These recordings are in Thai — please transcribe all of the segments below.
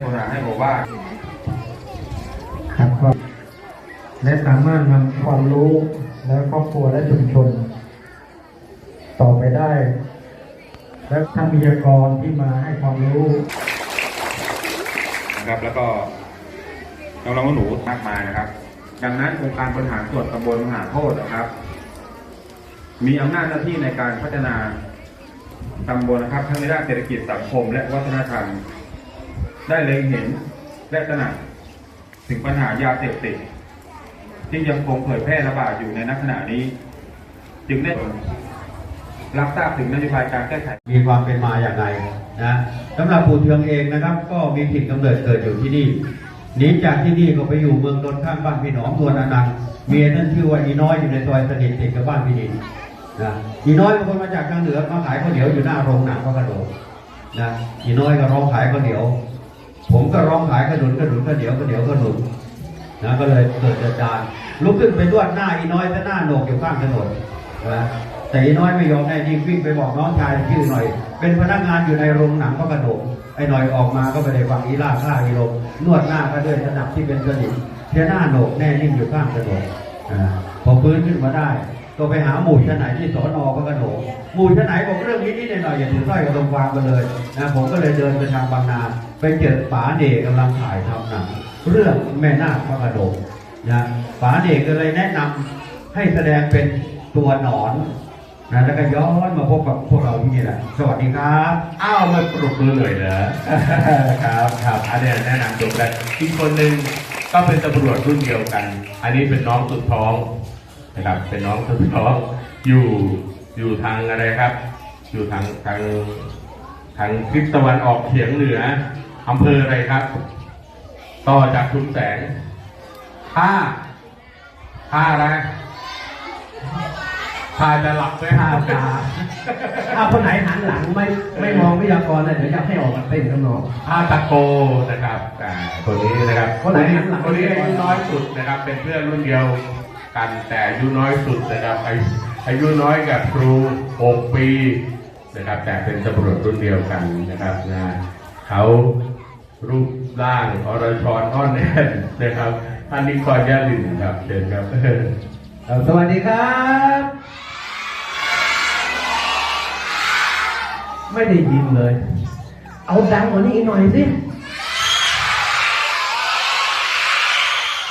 โบราให้บอกว่าครับก็และสามารถนำความรู้และครอบครัวและชุมชน ต่อไปได้ และท่านวิทยากรที่มาให้ความรู้นะครับ แล้วก็น้องๆหนูมากมายนะครับ ดังนั้นองค์การบริหารส่วนตำบลมหาโพธิ์นะครับ มีอำนาจหน้าที่ในการพัฒนาตำบลนะครับทั้งในด้านเศรษฐกิจสังคมและวัฒนธรรม ได้เล็งเห็นและตระหนักถึงปัญหายาเสพติดที่ยังคงเผยแพร่ระบาดอยู่ในนักขณะนี้ จึงได้รับทราบถึงนโยบายการแก้ไข มีความเป็นมาอย่างไรนะสำหรับปู่เทืองเองนะครับ ก็มีถิ่นกำเนิดเกิดอยู่ที่นี่หนีจากที่นี่ก็ไปอยู่เมืองนนท์ข้างบ้านพี่หนอมนวลอนันต์เมียนั่นชื่อว่าอีน้อยอยู่ในซอยสนิทติดกับบ้านพี่นินนะอีน้อยเป็นคนมาจากทางเหนือมาขายข้าวเหนียวอยู่หน้าโรงหนังพระกระโดดนะอีน้อยก็ร้องขายข้าวเหนียว ผมก็ร้องขายขนุนขนุนข้าวเหนียวข้าวเหนียวขนุนนะก็เลยเกิดอาจารย์ลุกขึ้นไปนวดหน้าอีน้อยแต่หน้าโหนกอยู่ข้างถนนนะแต่อีน้อยไม่ยอมแน่นิ่งวิ่งไปบอกน้องชายชื่อหน่อย เป็นพนักงานอยู่ในโรงหนังพระกระโดดไอ้หน่อยออกมาก็ไปได้ฟังอีล่าข้าอีลมนวดหน้าก็ด้วยสนับที่เป็นสนิมเทียหน้าโหนกแน่นิ่งอยู่ข้างถนนอ่าพอฟื้นขึ้นมาได้ ก็ไปหาหมู่ชะไหนที่สอนอพระกระโดดหมู่ชะไหนบอกเรื่องนี้นิดหน่อยๆอย่าถือสร้อยกับลงวางกันเลยนะผมก็เลยเดินไปทางบางนาไปเจอป๋าเดกกำลังถ่ายทำหนังเรื่องแม่นาคพระกระโดดนะป๋าเดกก็เลยแนะนำให้แสดงเป็นตัวหนอนนะแล้วก็ย้อนมาพบกับพวกเราที่นี่แหละสวัสดีครับอ้าวมาปรบมือหน่อยเหรอครับครับอันนี้แนะนำจบแล้วอีกคนหนึ่งก็เป็นตำรวจรุ่นเดียวกัน อันนี้เป็นน้องสุดท้อง นะครับเป็นน้องสุดท้องอยู่อยู่ทางอะไรครับ อยู่ทางทางทางทิศตะวันออกเฉียงเหนืออำเภออะไรครับ ต่อจากชุมแสงท่าท่าอะไรท่าจะหลับไหมท่าตาถ้าคนไหนหันหลังไม่ไม่มองวิทยากรเลยเดี๋ยวจะให้ออกมาเต้นข้างนอกท่าตะโกนะครับอ่าคนนี้นะครับ คนไหนหันหลังคนนี้อายุน้อยสุดนะครับ เป็นเพื่อนรุ่นเดียว กันแต่อายุน้อยสุดนะครับอายุอายุน้อยกับครู 6 ปีนะครับแต่เป็นตำรวจรุ่นเดียวกันนะครับนะเขารูปร่างอรชรอ้อนแน่นนะครับท่านนิกรยาลินครับเชิญครับเอ่อสวัสดีครับ ไม่ได้ยินเลย เอาดังกว่านี้อีกหน่อยสิ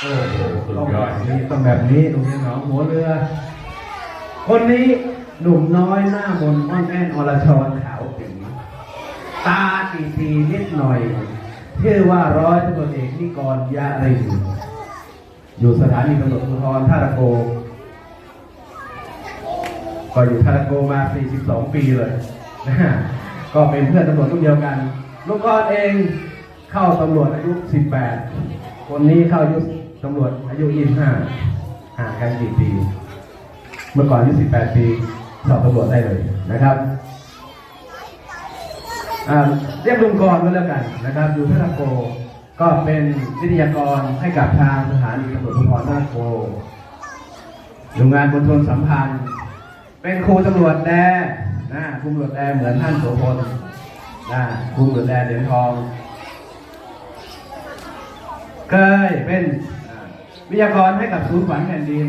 โอ้โหสุด ต้องแบบนี้ต้องแบบนี้ตรงนี้หนองหัวเรือ คนนี้หนุ่มน้อยหน้ามนต์อ้อนแอนอรชรขาวตีตาตีตีนิดหน่อยชื่อว่าร้อยตำรวจเอกนิกรยะรินอยู่สถานีตำรวจภูธรท่าตะโกก็อยู่ท่าตะโกมา 42 ปีเลยนะฮะก็เป็นเพื่อนตำรวจรุ่นเดียวกัน ลูกกอนเองเข้าตำรวจอายุ 18 คนนี้เข้าอายุ ตำรวจอายุ25ห่างกันกี่ปี เมื่อก่อนอายุ18ปี สอบตำรวจได้เลยนะครับเรียกลุงกรก็แล้วกันนะครับอยู่ท่าตะโกก็เป็นวิทยากรให้กับทางสถานีตำรวจภูธรท่าตะโกโรงงานมณฑลสัมพันธ์ เป็นครูตำรวจแดนะครูตำรวจแดเหมือนท่านโสพลนะครูตำรวจแดเหรียญทองเคยเป็น วิทยากรให้กับศูนย์ฝันแผ่นดิน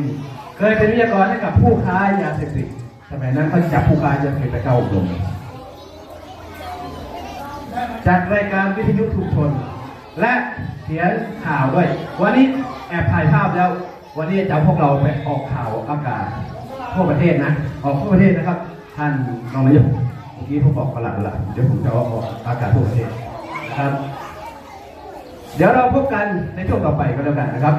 เคยเป็นวิทยากรให้กับผู้ค้ายาเสพติดสมัยนั้นเขาจับผู้ค้ายาเสพติดไปเข้าอบรมจัดรายการวิทยุชุมชน และเขียนข่าวด้วย วันนี้แอบถ่ายภาพแล้ว วันนี้จะพวกเราไปออกข่าวอากาศทั่วประเทศนะ ออกทั่วประเทศนะครับ ท่านรองนายกเมื่อกี้ผมบอกประหลัดประหลัดเดี๋ยวผมจะออกอากาศทั่วประเทศนะครับ เดี๋ยวเราพบกันในช่วงต่อไปก็แล้วกันนะครับ